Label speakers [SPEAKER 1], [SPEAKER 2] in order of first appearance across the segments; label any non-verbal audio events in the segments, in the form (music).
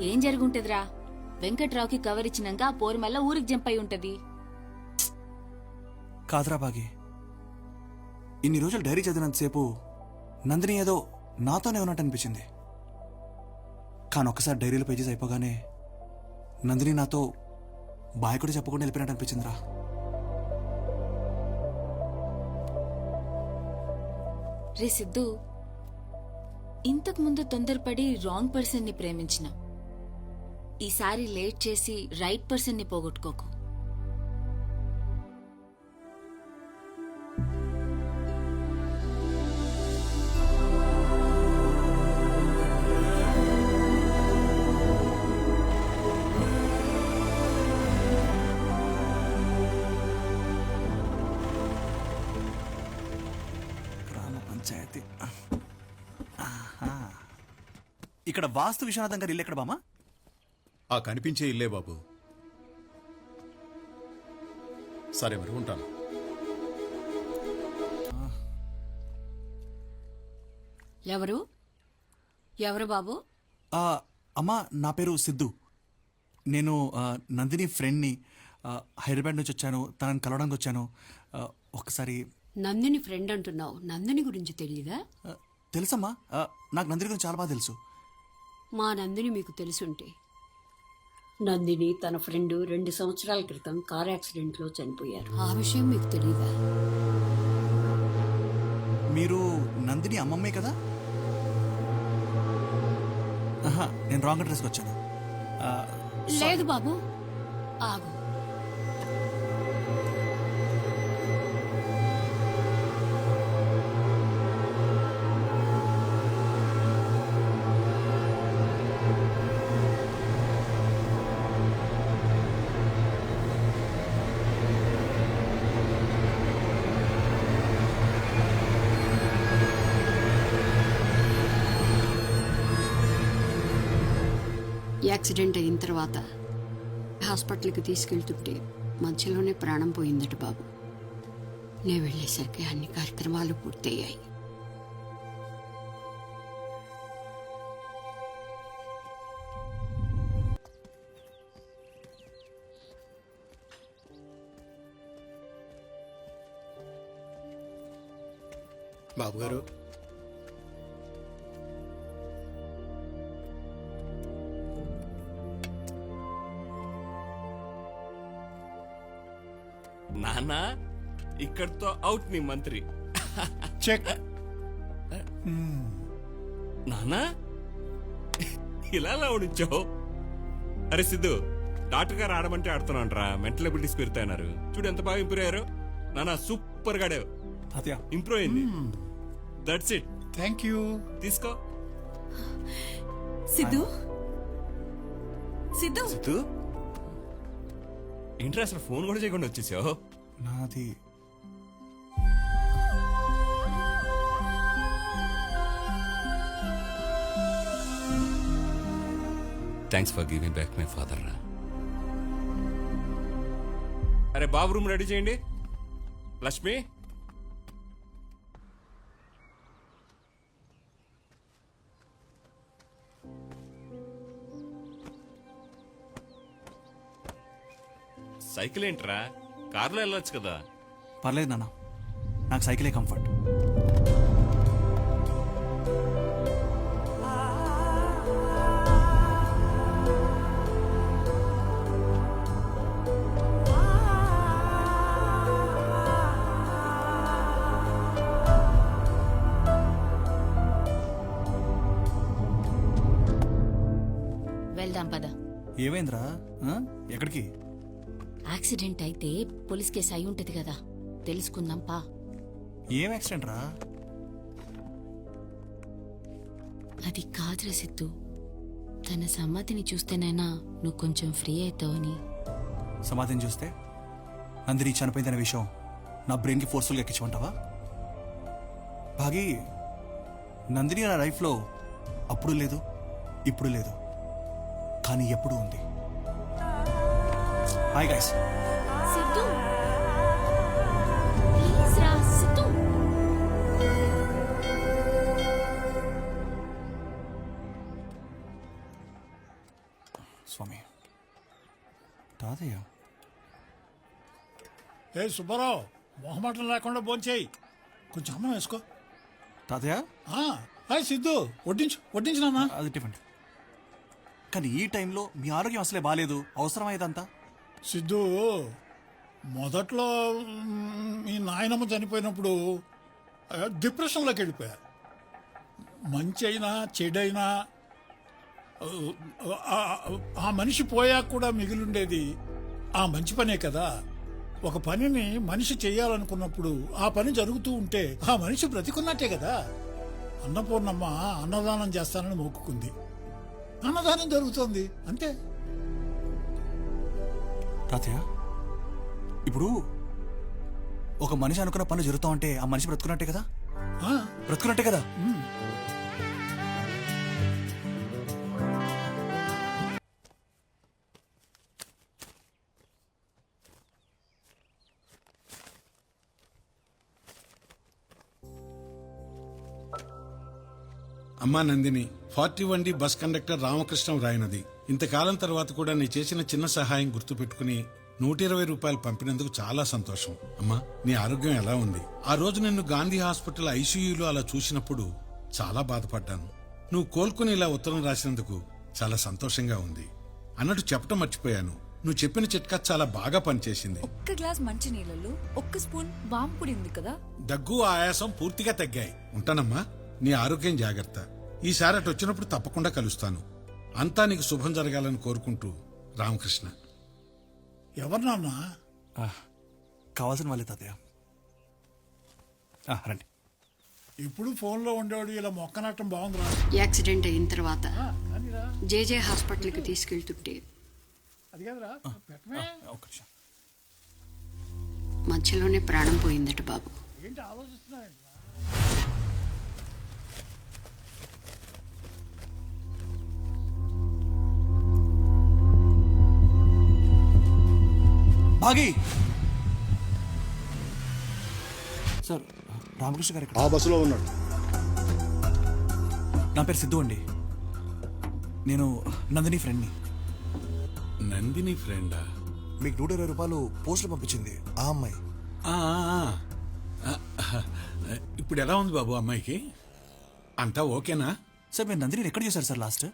[SPEAKER 1] ఏం జరుగుంటదిరా? వెంకట్రావుకి కవర్ ఇచ్చినాక ఆ పోరు మళ్ళా ఊరికి జంప్ అయి ఉంటది.
[SPEAKER 2] కాదురా బాగి. ఇన్ని రోజులు డైరీ చదివినంతసేపు నందిని ఏదో నాతోనే ఉన్నట్టు అనిపించింది కానీ ఒక్కసారి డైరీలో పేజెస్ అయిపోగానే నందిని నాతో బాయ్ కూడా చెప్పకుండా వెళ్ళిపోయినట్టు అనిపించిందిరా
[SPEAKER 1] రే సిద్ధు ఇంతకు ముందు తొందరపడి రాంగ్ పర్సన్ని ప్రేమించిన. ఈసారి లేట్ చేసి రైట్ పర్సన్ని పోగొట్టుకోకు.
[SPEAKER 2] పంచాయతీ. ఇక్కడ వాస్తు విశ్వనాథం గారు ఇల్లు ఎక్కడ బామా
[SPEAKER 3] ఆ కనిపించే ఇల్లే బాబు. సరే మరి ఉంటాను.
[SPEAKER 4] ఎవరు? ఎవరు బాబు?
[SPEAKER 2] ఆ, అమ్మా నా పేరు సిద్ధు. నేను ఆ, నందిని ఫ్రెండ్ని ఆ, హైదరాబాద్ నుంచి వచ్చాను తనని కలవడానికి వచ్చాను. ఆ, ఒకసారి
[SPEAKER 4] నందిని ఫ్రెండ్ అంటున్నావు. నందిని గురించి తెలియదా
[SPEAKER 2] ఆ, తెలుసమ్మా. ఆ, నాకు నందిని గురించి చాలా బాగా తెలుసు.
[SPEAKER 4] మా నందిని మీకు తెలుసుంటే. నందిని తన ఫ్రెండ్ రెండు సంవత్సరాల క్రితం కార్ యాక్సిడెంట్లో చనిపోయారు. ఆ విషయం మీకు తెలియదా
[SPEAKER 2] మీరు నందిని అమ్మమ్మే కదా? ఆహా, నేను రాంగ్ అడ్రస్కి వచ్చాను. ఆ,
[SPEAKER 4] లేదు బాబు. ఆగు. యాక్సిడెంట్ అయిన తర్వాత హాస్పిటల్కి తీసుకెళ్తుంటే మధ్యలోనే ప్రాణం పోయిందట బాబు. నేను వెళ్ళేసరికి అన్ని కార్యక్రమాలు పూర్తయ్యాయి.
[SPEAKER 3] బాబు గారు
[SPEAKER 5] ఇక్కడితో అవుట్ నీ మంత్రి.
[SPEAKER 3] చెక్ (laughs)
[SPEAKER 5] నానా? ఇలా ఉంచావు అరే సిద్ధు డాక్టర్ గారు ఆడమంటే ఆడుతున్నాంట్రా మెంటల్ అబిలిటీస్ పెరుగుతున్నారు చూడు ఎంత బాగా ఇంప్రూవ్ అయ్యారు. నానా సూపర్ గాడే
[SPEAKER 2] అత్య
[SPEAKER 5] ఇంప్రూవ్ అయింది. దట్స్ ఇట్
[SPEAKER 3] థ్యాంక్ యూ
[SPEAKER 5] తీసుకో.
[SPEAKER 1] సిద్ధు? సిద్ధు?
[SPEAKER 5] సిద్ధు? ఏంట్రా అసలు ఫోన్ కూడా చేయకుండా వచ్చేసావు?
[SPEAKER 2] నాది
[SPEAKER 5] thanks for giving back my father రా అరే బాబు రూమ్ రెడీ చేయండి. లక్ష్మి? సైకిల్ ఏంట్రా? కార్లో వెళ్ళొచ్చు కదా.
[SPEAKER 2] పర్లేదు నాన్న. నాకు సైకిలే కంఫర్ట్. ఏమైందిరా? ఆ? ఎక్కడికి?
[SPEAKER 1] యాక్సిడెంట్ అయితే పోలీస్ కేసు అయి ఉంటది కదా. తెలుసుకుందాం పా.
[SPEAKER 2] ఏం యాక్సిడెంట్ రా?
[SPEAKER 1] అది కాదురా సిద్ధు. తన సమ్మతిని చూస్తేనైనా నువ్వు కొంచెం ఫ్రీ అవుతావని
[SPEAKER 2] సమాధిని చూస్తే? నందిని చనిపోయిందనే విషయం నా బ్రెయిన్కి ఫోర్స్ఫుల్గా ఎక్కించమంటావా? భాగి నందిని నా లైఫ్లో అప్పుడు లేదు ఇప్పుడు లేదు. కానీ ఎప్పుడు ఉంది. Hi guys
[SPEAKER 1] Siddhu? ప్లీజ్ రా సిద్ధు.
[SPEAKER 2] స్వామి తాతయ్య.
[SPEAKER 6] ఏ సుబ్బారావు మొహమాటం లేకుండా భోంచేయి. కొంచెం అన్నం వేసుకో.
[SPEAKER 2] తాతయ్య?
[SPEAKER 6] ఆ, హాయ్ సిద్ధు. వడ్డించు వడ్డించు నాన్న.
[SPEAKER 2] అది టిఫిన్. కానీ ఈ టైంలో మీ ఆరోగ్యం అసలే బాగాలేదు అవసరమా
[SPEAKER 6] సిద్ధు మొదట్లో మీ నాయనమ్మ చనిపోయినప్పుడు డిప్రెషన్లోకి వెళ్ళిపోయా. మంచి అయినా చెడైనా ఆ, ఆ మనిషి పోయాక కూడా మిగిలిండేది ఆ మంచి పనే కదా. ఒక పనిని మనిషి చేయాలనుకున్నప్పుడు ఆ పని జరుగుతూ ఉంటే ఆ మనిషి బ్రతికున్నట్టే కదా. అన్నపూర్ణమ్మ అన్నదానం చేస్తానని మొక్కుకుంది. అన్నదానం జరుగుతోంది. అంతే.
[SPEAKER 2] తాతయ్య ఇప్పుడు ఒక మనిషి అనుకున్న పనులు జరుగుతా ఉంటే ఆ మనిషి బ్రతుకున్నట్టే కదా?
[SPEAKER 6] ఆ,
[SPEAKER 2] బ్రతుకున్నట్టే కదా?
[SPEAKER 7] అమ్మా Nandini forty one D bus conductor Ramakrishnam రాయనది. ఇంతకాలం తర్వాత కూడా నీ చేసిన చిన్న సహాయం గుర్తుపెట్టుకుని నూట ఇరవై రూపాయలు పంపినందుకు చాలా సంతోషం. అమ్మా నీ ఆరోగ్యం ఎలా ఉంది? ఆ రోజు నిన్ను గాంధీ హాస్పిటల్ ఐసీయూలో అలా చూసినప్పుడు చాలా బాధపడ్డాను. నువ్వు కోలుకుని ఇలా ఉత్తరం రాసినందుకు చాలా సంతోషంగా ఉంది. అన్నట్టు చెప్పటం మర్చిపోయాను. నువ్వు చెప్పిన చిట్కా చాలా బాగా పనిచేసింది.
[SPEAKER 8] ఒక్క గ్లాస్ మంచి నీళ్ళలో ఒక్క స్పూన్ వాము పొడి ఉంది కదా?
[SPEAKER 7] దగ్గు ఆయాసం పూర్తిగా తగ్గాయి. ఉంటానమ్మా నీ ఆరోగ్యం జాగ్రత్త. ఈసారి అటు వచ్చినప్పుడు తప్పకుండా కలుస్తాను. అంతా నీకు శుభం జరగాలని కోరుకుంటూ రామకృష్ణ.
[SPEAKER 6] ఎవరు నాన్న?
[SPEAKER 2] కావాల్సిన వాళ్ళే తాతయ్య. ఆ, రండి.
[SPEAKER 6] ఇప్పుడు ఫోన్లో ఉండేవాడు ఇలా మొక్కనట్టం బాగుందిరా.
[SPEAKER 4] యాక్సిడెంట్ అయిన తర్వాత
[SPEAKER 6] కానీరా,
[SPEAKER 4] జేజే హాస్పిటల్కి తీసుకెళ్తుంటే
[SPEAKER 6] అది కాదురా
[SPEAKER 2] ఒక్క నిమిషం.
[SPEAKER 4] మధ్యలోనే ప్రాణం పోయిందట బాబు.
[SPEAKER 6] ఏంటి
[SPEAKER 2] భాగి సార్ రామకృష్ణ గారు ఇక్కడ.
[SPEAKER 3] ఆ బస్సులో ఉన్నాడు.
[SPEAKER 2] నా పేరు సిద్ధు అండి. నేను నందిని ఫ్రెండ్ని.
[SPEAKER 7] నందిని ఫ్రెండా?
[SPEAKER 9] మీకు నూట ఇరవై రూపాయలు పోస్టులు పంపించింది ఆ అమ్మాయి.
[SPEAKER 7] ఆ, ఆ, ఆ. ఆ, ఇప్పుడు ఎలా ఉంది బాబు అమ్మాయికి? అంతా ఓకేనా?
[SPEAKER 2] సార్ మీరు నందిని ఎక్కడ చూసారు సార్ లాస్ట్?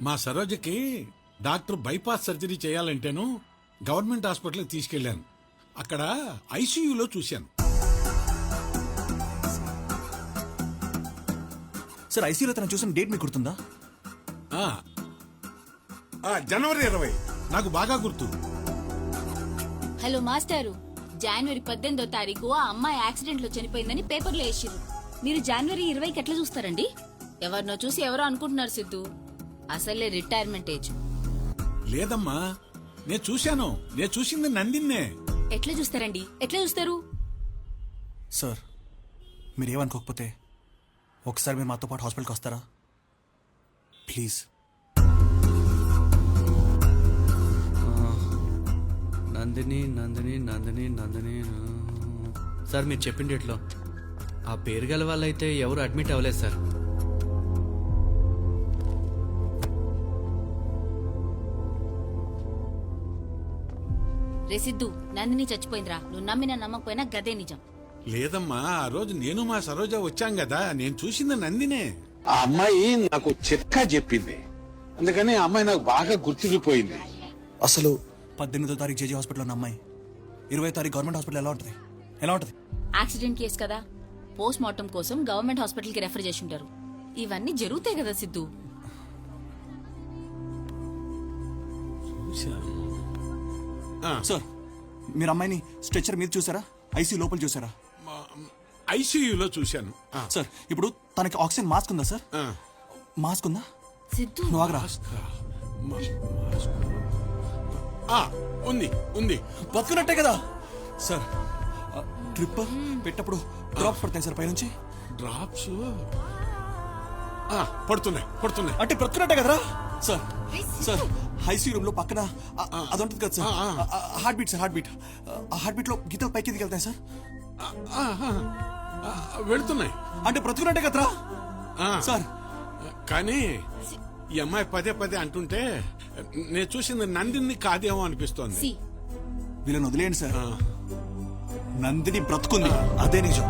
[SPEAKER 7] మా సరోజకి డాక్టర్ బైపాస్ సర్జరీ చేయాలంటేను గవర్నమెంట్ హాస్పిటల్కి తీసుకెళ్ళాను. అక్కడ ఐసీయూలో చూశాను.
[SPEAKER 2] సార్ ఐసీలో తను చూసిన డేట్ మీకు గుర్తుందా?
[SPEAKER 7] ఆ. ఆ, జనవరి ఇరవై. నాకు బాగా గుర్తు.
[SPEAKER 1] హలో మాస్టారు. జనవరి పద్దెనిమిదో తారీఖు ఆ అమ్మాయి యాక్సిడెంట్లో చనిపోయిందని పేపర్లో వేసిర్రు. మీరు జనవరి ఇరవైకి ఎట్లా చూస్తారండి? ఎవరినో చూసి ఎవరో అనుకుంటున్నారు సిద్ధు. అసలే రిటైర్మెంట్ ఏజ్.
[SPEAKER 7] లేదమ్మా నేను చూశాను. నేను చూసింది నందిన్నే.
[SPEAKER 1] ఎట్లా చూస్తారండి? ఎట్లా చూస్తారు?
[SPEAKER 2] సార్ మీరు ఏమనుకోకపోతే ఒకసారి మీరు మాతో పాటు హాస్పిటల్కి వస్తారా? ప్లీజ్.
[SPEAKER 10] నందిని నందిని నందిని నందిని. సార్ మీరు చెప్పిన డేట్లో ఆ పేరు గల వాళ్ళైతే ఎవరు అడ్మిట్ అవ్వలేదు సార్.
[SPEAKER 1] రే సిద్ధు నందిని చచ్చిపోయిందిరా. నువ్వు నమ్మినా నమ్మకపోయినా గదే నిజం.
[SPEAKER 7] లేదమ్మా ఆ రోజు నేను మా సరోజ వచ్చాం కదా నేను చూసింది నందినే.
[SPEAKER 11] ఆ అమ్మాయి నాకు చిట్కా చెప్పింది. అందుకని ఆ అమ్మాయి నాకు బాగా గుర్తుండిపోయింది.
[SPEAKER 9] అసలు
[SPEAKER 2] పద్దెనిమిదో తారీఖు జేజీ హాస్పిటల్లో ఉన్న అమ్మాయి. ఇరవై తారీఖు గవర్నమెంట్ హాస్పిటల్ ఎలా ఉంటుంది? ఎలా ఉంటుంది?
[SPEAKER 1] యాక్సిడెంట్ కేసు కదా. పోస్ట్ మార్టం కోసం గవర్నమెంట్ హాస్పిటల్కి రెఫర్ చేసి ఉంటారు ఇవన్నీ జరుగుతాయి కదా సిద్ధు.
[SPEAKER 2] సార్ మీరు అమ్మాయిని స్ట్రెచర్ మీద చూసారా? ఐసీ లోపల చూసారా?
[SPEAKER 7] ఐసీయూలో చూశాను.
[SPEAKER 2] సార్ ఇప్పుడు తనకి ఆక్సిజన్ మాస్క్ ఉందా సార్. మాస్క్ ఉందా?
[SPEAKER 1] సిద్ధు.
[SPEAKER 2] నువ్వు ఆగరా.
[SPEAKER 7] ఉంది ఉంది.
[SPEAKER 2] బతుకున్నట్టే కదా. సార్ ట్రిప్ పెట్టప్పుడు డ్రాప్స్ పడతాయి సార్ పైనుంచి.
[SPEAKER 7] డ్రాప్స్? ఆ, పడుతున్నాయి పడుతున్నాయి.
[SPEAKER 2] అంటే బ్రతుకున్నట్టే కదరా? సార్ సార్ ఐసీ రూమ్లో పక్కన ఉంటుంది కదా sir. Heart beat sir heart beat ఆ హార్ట్ బీట్లో గీతలు పైకి దిగి వెళ్తాయి సార్?
[SPEAKER 7] వెళ్తున్నాయి.
[SPEAKER 2] అంటే బ్రతుకున్నట్టే కదరా. సార్.
[SPEAKER 7] కానీ ఈ అమ్మాయి పదే పదే అంటుంటే నేను చూసింది నందిని కాదేమో అనిపిస్తోంది.
[SPEAKER 2] వీళ్ళని వదిలేయండి సార్. నందిని బ్రతుకుంది. అదే నిజం.